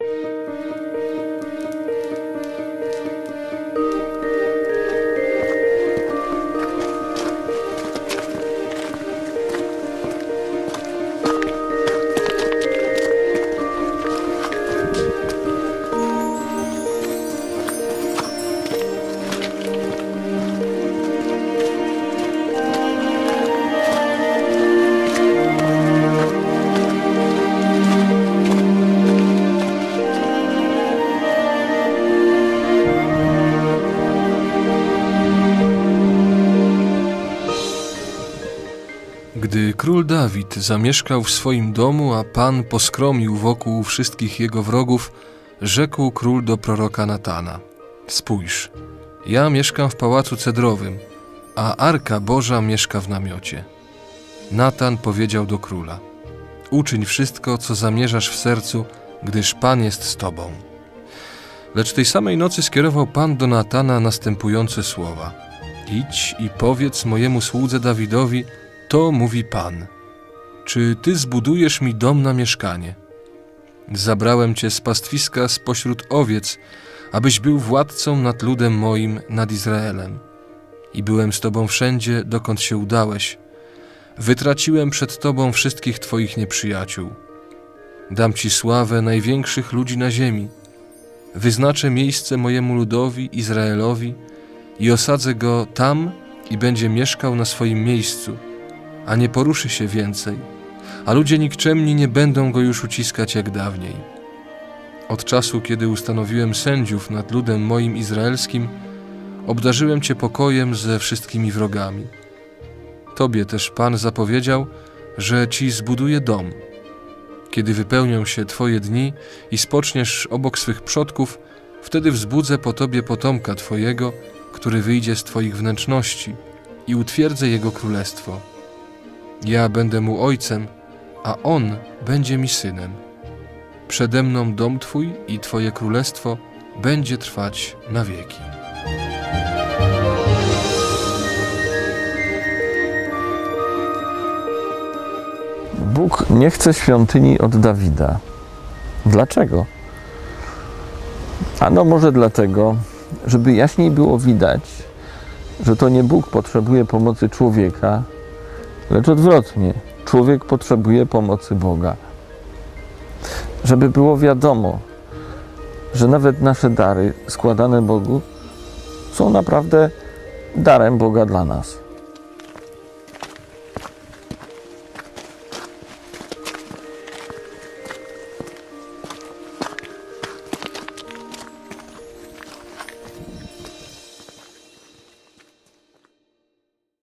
Música Gdy król Dawid zamieszkał w swoim domu, a Pan poskromił wokół wszystkich jego wrogów, rzekł król do proroka Natana: Spójrz, ja mieszkam w pałacu cedrowym, a arka Boża mieszka w namiocie. Natan powiedział do króla: Uczyń wszystko, co zamierzasz w sercu, gdyż Pan jest z tobą. Lecz tej samej nocy skierował Pan do Natana następujące słowa: Idź i powiedz mojemu słudze Dawidowi, to mówi Pan. Czy ty zbudujesz mi dom na mieszkanie? Zabrałem cię z pastwiska spośród owiec, abyś był władcą nad ludem moim, nad Izraelem. I byłem z tobą wszędzie, dokąd się udałeś. Wytraciłem przed tobą wszystkich twoich nieprzyjaciół. Dam ci sławę największych ludzi na ziemi. Wyznaczę miejsce mojemu ludowi, Izraelowi, i osadzę go tam i będzie mieszkał na swoim miejscu – a nie poruszy się więcej, a ludzie nikczemni nie będą go już uciskać jak dawniej. Od czasu, kiedy ustanowiłem sędziów nad ludem moim izraelskim, obdarzyłem Cię pokojem ze wszystkimi wrogami. Tobie też Pan zapowiedział, że Ci zbuduje dom. Kiedy wypełnią się Twoje dni i spoczniesz obok swych przodków, wtedy wzbudzę po Tobie potomka Twojego, który wyjdzie z Twoich wnętrzności i utwierdzę Jego królestwo. Ja będę mu ojcem, a on będzie mi synem. Przede mną dom Twój i Twoje królestwo będzie trwać na wieki. Bóg nie chce świątyni od Dawida. Dlaczego? Ano może dlatego, żeby jaśniej było widać, że to nie Bóg potrzebuje pomocy człowieka, lecz odwrotnie. Człowiek potrzebuje pomocy Boga. Żeby było wiadomo, że nawet nasze dary składane Bogu są naprawdę darem Boga dla nas.